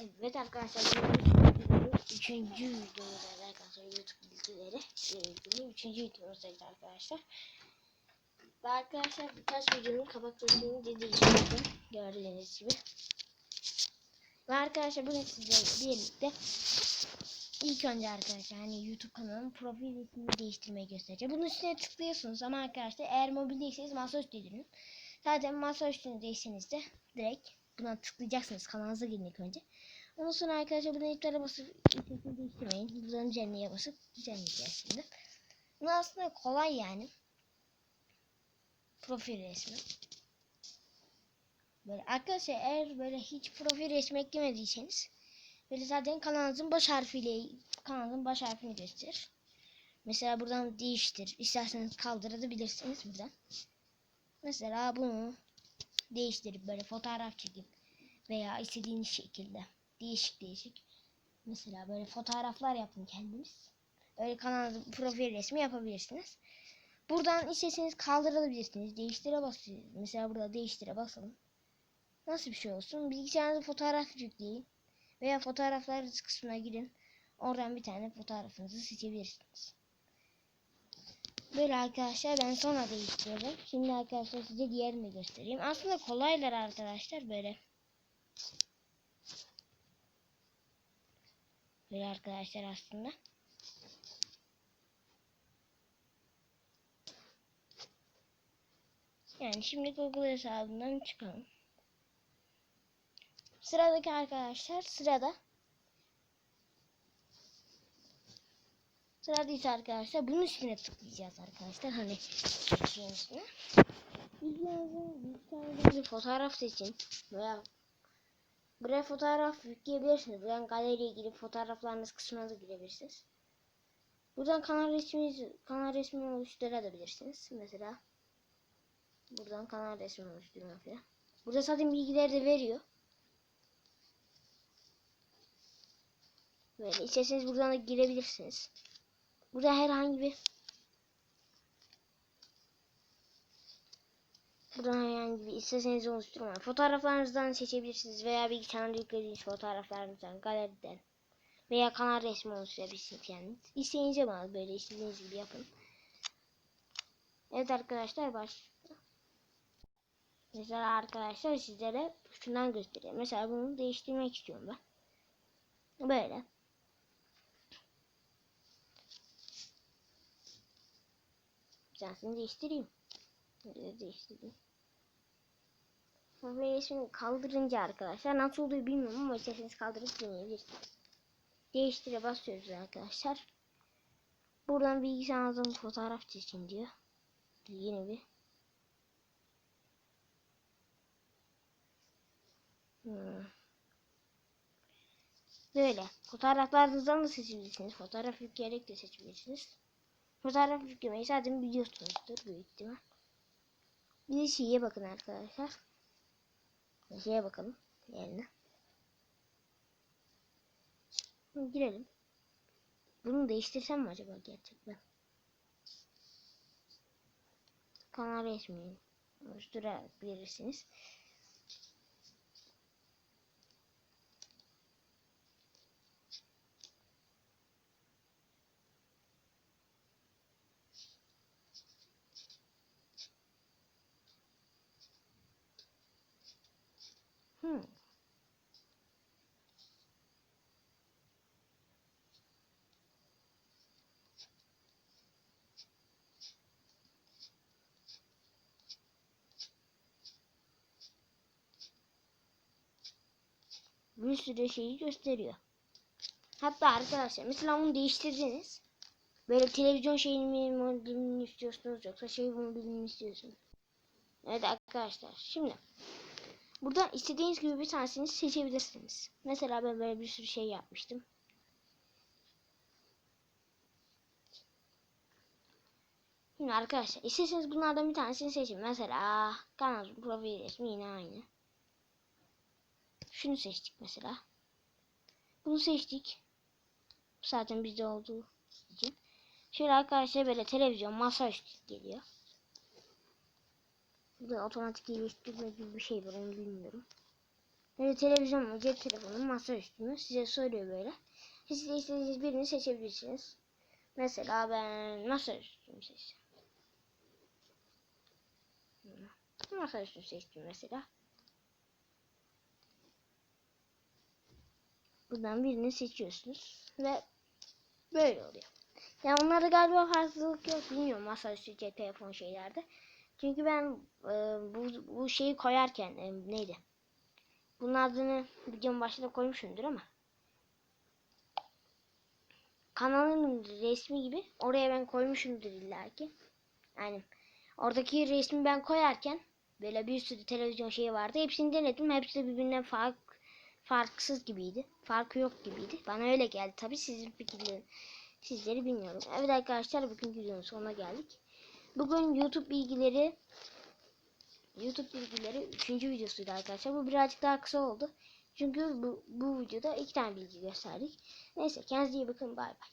Evet arkadaşlar üçüncü videomuz arkadaşlar YouTube bilgileri ile ilgili üçüncü videomuzdayız arkadaşlar. Ve arkadaşlar birkaç videonun kapaklarını dediğim gördüğünüz gibi. Ve arkadaşlar bugün sizlerle birlikte ilk önce arkadaşlar hani YouTube kanalının profil resmini değiştirmeyi göstereceğim. Bunun üstüne tıklıyorsunuz ama arkadaşlar eğer mobildeyseniz masaüstü dönün. Zaten masaüstündeyseniz de direkt buna tıklayacaksınız. Kanalınıza girin önce. Ondan sonra arkadaşlar buradan iptale basıp sesini değiştirmeyin. Buradan düzenleye basıp düzenleyeceğiz şimdi. Bu aslında kolay yani. Profil resmi. Böyle arkadaşlar eğer böyle hiç profil resmi eklemediyseniz böyle zaten kanalınızın baş harfiyle kanalın baş harfini gösterir. Mesela buradan değiştir. İsterseniz kaldırabilirsiniz buradan. Mesela bunu değiştirip böyle fotoğraf çekip veya istediğiniz şekilde değişik değişik mesela böyle fotoğraflar yapın kendiniz. Öyle kanalınızın profil resmi yapabilirsiniz. Buradan istediğiniz kaldırabilirsiniz. Değiştire basıyoruz. Mesela burada değiştire basalım. Nasıl bir şey olsun? Bilgisayarınıza fotoğraf yükleyin. Veya fotoğraflarınız kısmına girin. Oradan bir tane fotoğrafınızı seçebilirsiniz. Böyle arkadaşlar ben sonra değiştireceğim. Şimdi arkadaşlar size diğerini göstereyim. Aslında kolaylar arkadaşlar böyle. Böyle arkadaşlar aslında. Yani şimdi Google hesabından çıkalım. Sıradaki arkadaşlar sırada Sıradaysa arkadaşlar bunun üstüne tıklayacağız arkadaşlar. Hani şeyin üstüne. Bilgilerinizi bir fotoğraf seçin. Veya buraya fotoğraf yükleyebilirsiniz. Buradan galeriye girip fotoğraflarınız kısmına da girebilirsiniz. Buradan kanal resminizi kanal resmini oluşturabilirsiniz. Mesela buradan kanal resmi oluşturma falan. Burada zaten bilgileri de veriyor. Böyle isterseniz buradan da girebilirsiniz. Burada herhangi bir Buradan herhangi bir isteseniz oluşturmayın. Fotoğraflarınızdan seçebilirsiniz veya bilgisayarda yüklediğiniz fotoğraflarınızdan, galeriden veya kanal resmi oluşturabilirsiniz yani. İsteğinize bağlı böyle istediğiniz gibi yapın. Evet arkadaşlar baş. Mesela arkadaşlar sizlere şundan göstereyim. Mesela bunu değiştirmek istiyorum ben. Böyle. tanesini değiştireyim. Değiştireyim. Ve ismini kaldırınca arkadaşlar nasıl oluyor bilmiyorum ama isterseniz kaldırıp deneyebilirsiniz. Değiştire basıyoruz arkadaşlar. Buradan bilgisayarınızın fotoğraf seçin diyor. Yeni bir. Hmm. Böyle. Fotoğraflarınızdan da seçebilirsiniz. Fotoğraf yükleyerek de seçebilirsiniz. Fotoğraf yüklemeyi zaten biliyorsunuzdur büyük ihtimal. Bir de şeye bakın arkadaşlar. Şeye bakalım yerine. Girelim. Bunu değiştirsem mi acaba gerçekten? Kanal resmini oluşturabilirsiniz. Hmm. Bir sürü şeyi gösteriyor. Hatta arkadaşlar mesela onu değiştirdiniz. Böyle televizyon şeyini mi bilmeni istiyorsunuz yoksa şey bunu bilmeni istiyorsunuz. Evet arkadaşlar şimdi Burada istediğiniz gibi bir tanesini seçebilirsiniz. Mesela ben böyle bir sürü şey yapmıştım. Şimdi arkadaşlar isterseniz bunlardan bir tanesini seçin. Mesela kanal profil resmi yine aynı. Şunu seçtik mesela. Bunu seçtik. Zaten bizde olduğu için. Şöyle arkadaşlar böyle televizyon masaüstü geliyor. Burada otomatik iyileştirme gibi bir şey var onu bilmiyorum. Böyle televizyon mu, cep telefonu, masa üstü size soruyor böyle. Siz de istediğiniz birini seçebilirsiniz. Mesela ben masa üstünü seçtim. Masa üstünü seçtim mesela. Buradan birini seçiyorsunuz ve böyle oluyor. Ya onlarda galiba farklılık yok bilmiyorum masaüstü cep telefon şeylerde. Çünkü ben e, bu, bu şeyi koyarken e, neydi? Bunun adını videonun başına koymuşumdur ama kanalın resmi gibi oraya ben koymuşumdur illaki. Yani oradaki resmi ben koyarken böyle bir sürü televizyon şeyi vardı. Hepsini denedim. Hepsi de birbirinden fark, farksız gibiydi. Farkı yok gibiydi. Bana öyle geldi. Tabi sizin fikirleriniz sizleri bilmiyorum. Evet arkadaşlar bugünkü videonun sonuna geldik. Bugün YouTube bilgileri YouTube bilgileri 3. videosuydu arkadaşlar. Bu birazcık daha kısa oldu. Çünkü bu, bu videoda iki tane bilgi gösterdik. Neyse kendinize iyi bakın. Bay bay.